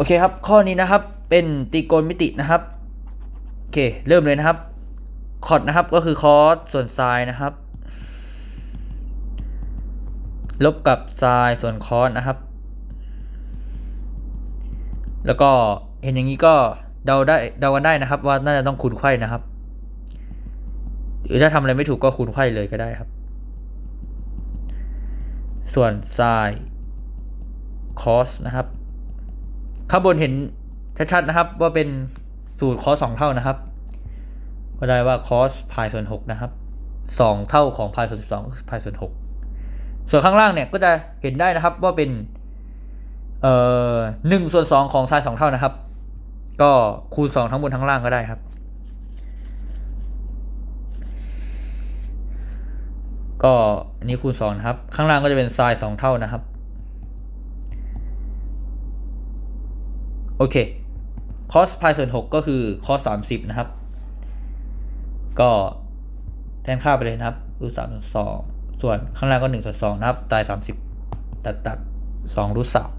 โอเคครับ ข้อนี้นะครับเป็นตรีโกณมิตินะครับ โอเค เริ่มเลยนะครับ คอร์ดนะครับก็คือคอสส่วนไซน์นะครับ ลบกับไซน์ส่วนคอสนะครับ แล้วก็เห็นอย่างนี้ก็เดาได้เดากันได้นะครับ ว่าน่าจะต้องคูณไข่นะครับ หรือถ้าทำอะไรไม่ถูกก็คูณไข่เลยก็ได้ครับ ส่วนไซน์คอสนะครับ ข้างบนเห็นชัดๆนะครับ ว่าเป็นสูตรคอสสองเท่านะครับ ก็ได้ว่าคอสพายส่วนหกนะครับสองเท่าของพายส่วนสองพายส่วนหกส่วนข้างล่างเนี่ยก็จะเห็นได้นะครับว่าเป็นเอ่อหนึ่งส่วนสองของไซน์สองเท่านะครับ ก็คูณสองทั้งบนทั้งล่างก็ได้ครับ ก็อันนี้คูณสองนะครับ ข้างล่างก็จะเป็นไซน์สองเท่านะครับ โอเค คอสพายส่วนหกก็คือคอสสามสิบนะครับ ก็แทนค่าไปเลยนะครับรูทสามส่วนสองส่วนข้างล่างก็หนึ่งส่วนสองนะครับตายสามสิบตัดตัดสองรูทสาม